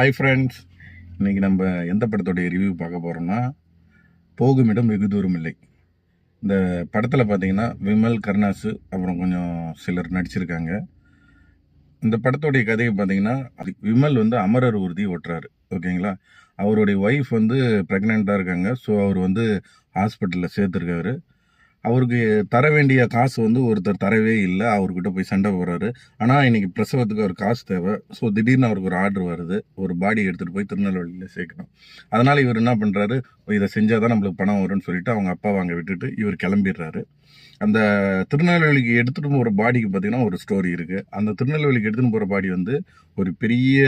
Hi friends இன்னைக்கு நம்ம எந்த படத்தோடைய ரிவ்யூ பார்க்க போகிறோம்னா போகுமிடம் வெகு தூரம் இல்லை. இந்த படத்தில் பார்த்தீங்கன்னா விமல் கருணாசு அப்புறம் கொஞ்சம் சிலர் நடிச்சிருக்காங்க. இந்த படத்துடைய கதையை பார்த்தீங்கன்னா அது விமல் வந்து அமரர் ஊர்தி ஓட்டுறாரு. ஓகேங்களா? அவருடைய ஒய்ஃப் வந்து ப்ரெக்னெண்ட்டாக இருக்காங்க. ஸோ அவர் வந்து ஹாஸ்பிட்டலில் சேர்த்துருக்காரு. அவருக்கு தர வேண்டிய காசு வந்து ஒருத்தர் தரவே இல்லை அவர்கிட்ட போய் சண்டை போடுறாரு. ஆனால் இன்னைக்கு பிரசவத்துக்கு ஒரு காசு தேவை. ஸோ திடீர்னு அவருக்கு ஒரு ஆர்டர் வருது. ஒரு பாடி எடுத்துகிட்டு போய் திருநெல்வேலியில் சேர்க்கணும். அதனால் இவர் என்ன பண்ணுறாரு இதை செஞ்சால் தான் நம்மளுக்கு பணம் வரும்னு சொல்லிட்டு அவங்க அப்பா வாங்க விட்டுட்டு இவர் கிளம்பிடுறாரு. அந்த திருநெல்வேலிக்கு எடுத்துகிட்டு போகிற பாடிக்கு பார்த்தீங்கன்னா ஒரு ஸ்டோரி இருக்குது அந்த திருநெல்வேலிக்கு எடுத்துகிட்டு போகிற பாடி வந்து ஒரு பெரிய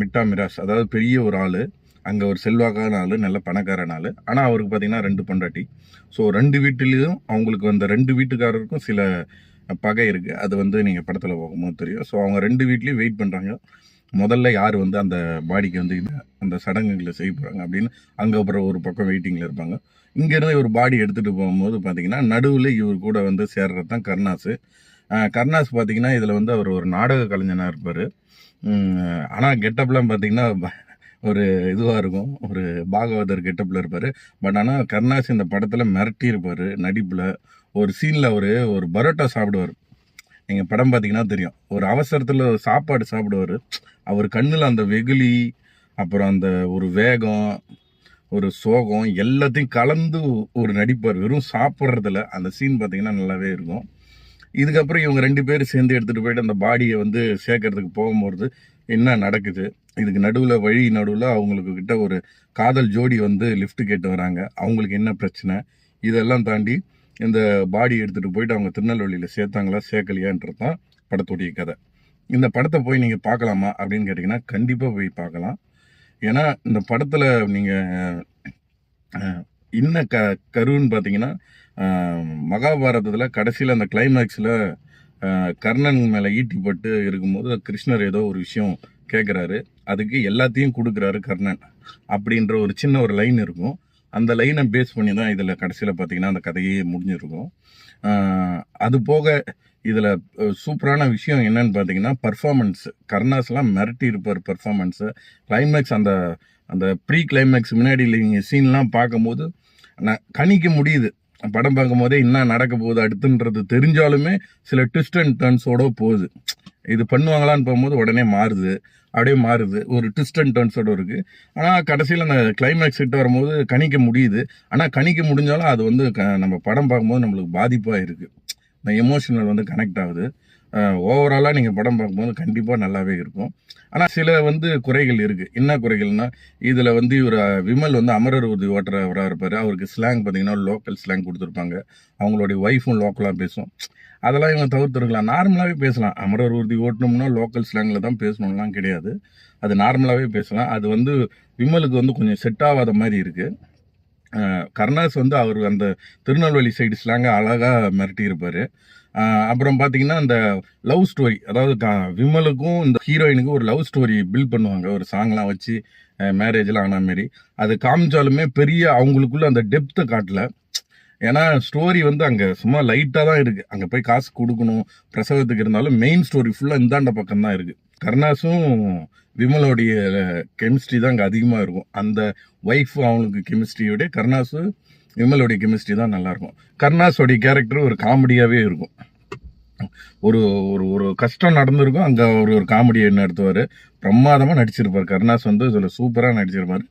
மிட்டா மிராஸ் அதாவது பெரிய ஒரு ஆள். அங்கே ஒரு செல்வாக்கான ஆள் நல்ல பணக்காரன் ஆள் ஆனால் அவருக்கு பார்த்தீங்கன்னா ரெண்டு பொண்டாட்டி. ஸோ ரெண்டு வீட்டிலையும் அவங்களுக்கு அந்த ரெண்டு வீட்டுக்காரருக்கும் சில பகை இருக்குது அது வந்து நீங்கள் படத்தில் போகும்போது தெரியும். ஸோ அவங்க ரெண்டு வீட்லேயும் வெயிட் பண்ணுறாங்க முதல்ல யார் வந்து அந்த பாடிக்கு வந்து இது அந்த சடங்குகளை செய்ய போகிறாங்க அப்படின்னு அங்கே அப்புறம் ஒரு பக்கம் வெயிட்டிங்கில் இருப்பாங்க. இங்கேருந்து ஒரு பாடி எடுத்துகிட்டு போகும்போது பார்த்தீங்கன்னா நடுவில் இவர் கூட வந்து சேர்றது தான் கர்ணாஸு கர்ணாஸ் பார்த்தீங்கன்னா இதில் வந்து அவர் ஒரு நாடக கலைஞனாக இருப்பார். ஆனால் கெட்டப்லாம் பார்த்தீங்கன்னா ஒரு இதுவாக இருக்கும். ஒரு பாகவதர் கெட்டப்பில் இருப்பார். பட் ஆனால் கருணாஸ் இந்த படத்தில் மிரட்டி இருப்பார் நடிப்பில். ஒரு சீனில் அவர் ஒரு பரோட்டா சாப்பிடுவார். நீங்கள் படம் பார்த்தீங்கன்னா தெரியும். ஒரு அவசரத்தில் சாப்பாடு சாப்பிடுவார். அவர் கண்ணில் அந்த வெகுளி அப்புறம் அந்த ஒரு வேகம் ஒரு சோகம் எல்லாத்தையும் கலந்து ஒரு நடிப்பார். வெறும் சாப்பிட்றதுல அந்த சீன் பார்த்தீங்கன்னா நல்லாவே இருக்கும். இதுக்கப்புறம் இவங்க ரெண்டு பேரும் சேர்ந்து எடுத்துகிட்டு போயிட்டு அந்த பாடியை வந்து சேர்க்கறதுக்கு போகும்போது என்ன நடக்குது? இதுக்கு நடுவில் வழி நடுவில் அவங்களுக்கு கிட்ட ஒரு காதல் ஜோடி வந்து லிஃப்ட் கேட்டு வராங்க. அவங்களுக்கு என்ன பிரச்சனை? இதெல்லாம் தாண்டி இந்த பாடி எடுத்துகிட்டு போயிட்டு அவங்க திருநெல்வேலியில் சேர்த்தாங்களா சேர்க்கலையான்றது தான் படத்துடைய கதை. இந்த படத்தை போய் நீங்கள் பார்க்கலாமா அப்படின்னு கேட்டிங்கன்னா கண்டிப்பாக போய் பார்க்கலாம். ஏன்னா இந்த படத்தில் நீங்கள் இன்ன க கருன்னு பார்த்தீங்கன்னா மகாபாரதத்தில் கடைசியில் அந்த கிளைமேக்ஸில் கர்ணன் மேலே ஈட்டிப்பட்டு இருக்கும்போது கிருஷ்ணர் ஏதோ ஒரு விஷயம் கேட்குறாரு அதுக்கு எல்லாத்தையும் கொடுக்குறாரு கர்ணன். அப்படின்ற ஒரு சின்ன ஒரு லைன் இருக்கும். அந்த லைனை பேஸ் பண்ணி தான் இதில் கடைசியில் பார்த்தீங்கன்னா அந்த கதையே முடிஞ்சிருக்கும். அது போக இதில் சூப்பரான விஷயம் என்னன்னு பார்த்தீங்கன்னா பர்ஃபார்மன்ஸ் கர்ணாஸ்லாம் மிரட்டி இருப்பார் பர்ஃபார்மன்ஸு கிளைமேக்ஸ் அந்த அந்த ப்ரீ கிளைமேக்ஸ் முன்னாடி நீங்கள் சீன்லாம் பார்க்கும்போது நான் கணிக்க முடியுது. படம் பார்க்கும்போதே என்ன நடக்க போகுது அடுத்துன்றது தெரிஞ்சாலுமே சில ட்விஸ்ட் அண்ட் டர்ன்ஸோட போகுது. இது பண்ணுவாங்களான்னு போகும்போது உடனே மாறுது. அப்படியே மாறுது. ஒரு ட்விஸ்ட் அண்ட் டர்ன்ஸோட இருக்குது ஆனால் கடைசியில் அந்த கிளைமேக்ஸ் கிட்ட வரும்போது கணிக்க முடியுது. ஆனால் கணிக்க முடிஞ்சாலும் அது வந்து க- நம்ம படம் பார்க்கும்போது நம்மளுக்கு பாதிப்பாக இருக்குது இந்த எமோஷனல் வந்து கனெக்ட் ஆகுது. ஓவராலாக நீங்கள் படம் பார்க்கும்போது கண்டிப்பாக நல்லாவே இருக்கும். ஆனால் சில வந்து குறைகள் இருக்குது என்ன குறைகள்னா இதில் வந்து இவர் விமல் வந்து அமரர் உறுதி ஓட்டுறவராக இருப்பார். அவருக்கு ஸ்லாங் பார்த்தீங்கன்னா லோக்கல் ஸ்லாங் கொடுத்துருப்பாங்க. அவங்களுடைய ஒய்ஃபும் லோக்கலாக பேசும். அதெல்லாம் இவங்க தவிர்த்துருக்கலாம். நார்மலாகவே பேசலாம். அமரர் உறுதி ஓட்டணும்னா லோக்கல் ஸ்லாங்கில் தான் பேசணும்லாம் கிடையாது. அது நார்மலாகவே பேசலாம். அது வந்து விமலுக்கு வந்து கொஞ்சம் செட் ஆகாத மாதிரி இருக்குது கருணாஸ் வந்து அவர் அந்த திருநெல்வேலி சைடு ஸ்லாங்க அழகாக மிரட்டியிருப்பார். அப்புறம் பார்த்தீங்கன்னா அந்த லவ் ஸ்டோரி அதாவது க- விமலுக்கும் இந்த ஹீரோயினுக்கும் ஒரு லவ் ஸ்டோரி பில்ட் பண்ணுவாங்க. ஒரு சாங்லாம் வச்சு மேரேஜ்லாம் ஆன மாரி. அது காமிச்சாலுமே பெரிய அவங்களுக்குள்ள அந்த டெப்த்தை காட்டல. ஏன்னா ஸ்டோரி வந்து அங்கே சும்மா லைட்டாக தான் இருக்குது அங்கே போய் காசு கொடுக்கணும் பிரசவத்துக்கு இருந்தாலும் மெயின் ஸ்டோரி ஃபுல்லாக இந்தாண்ட பக்கம் தான் இருக்குது கருணாஸும் விமலோடைய கெமிஸ்ட்ரி தான் அங்கே அதிகமாக இருக்கும். அந்த ஒய்ஃப் அவங்களுக்கு கெமிஸ்ட்ரியோட கருணாஸு விமலோடைய கெமிஸ்ட்ரி தான் நல்லாயிருக்கும் கருணாஸோடைய கேரக்டர் ஒரு காமெடியாகவே இருக்கும். ஒரு ஒரு ஒரு கஷ்டம் நடந்திருக்கும். அங்கே ஒரு ஒரு காமெடியை நடத்துவார்? பிரமாதமாக நடிச்சிருப்பார். கருணாஸ் வந்து இதில் சூப்பராக நடிச்சிருப்பார்.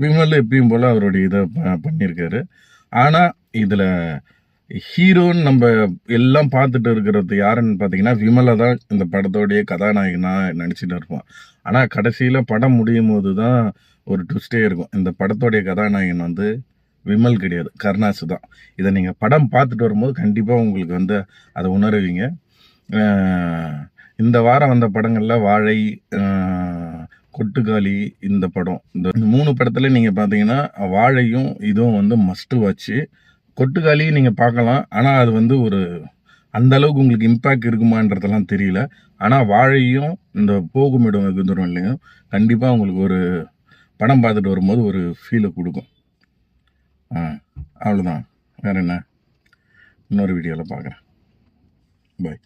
விமல் எப்பயும் போல் அவருடைய இதை ப- பண்ணியிருக்காரு. ஆனால் இதில் ஹீரோன்னு நம்ம எல்லாம் பார்த்துட்டு இருக்கிறது யாருன்னு பார்த்தீங்கன்னா விமலை தான் இந்த படத்தோடைய கதாநாயகனாக நினச்சிட்டு இருப்போம் ஆனால் கடைசியில் படம் முடியும் போது தான் ஒரு ட்விஸ்டே இருக்கும். இந்த படத்தோடைய கதாநாயகன் வந்து விமல் கிடையாது கருணாசு தான். இதை நீங்கள் படம் பார்த்துட்டு வரும்போது கண்டிப்பாக உங்களுக்கு வந்து அதை உணருவீங்க. இந்த வாரம் வந்த படங்களில் வாழை கொட்டுக்காளி இந்த படம். இந்த மூணு படத்துல நீங்கள் பார்த்தீங்கன்னா வாழையும் இதுவும் வந்து மஸ்ட் வாட்ச் கொட்டுக்காளி நீங்கள் பார்க்கலாம் ஆனால் அது வந்து ஒரு அந்த அளவுக்கு உங்களுக்கு இம்பேக்ட் இருக்குமான்றதெல்லாம் தெரியல. ஆனால் வாழையும் இந்த போகும் இடம் வெகு தூரம் இல்லையும் கண்டிப்பாக உங்களுக்கு ஒரு படம் பார்த்துட்டு வரும்போது ஒரு ஃபீலை கொடுக்கும். ஆ அவ்வளோதான் வேற என்ன? இன்னொரு வீடியோவில் பார்க்குறேன் பாய்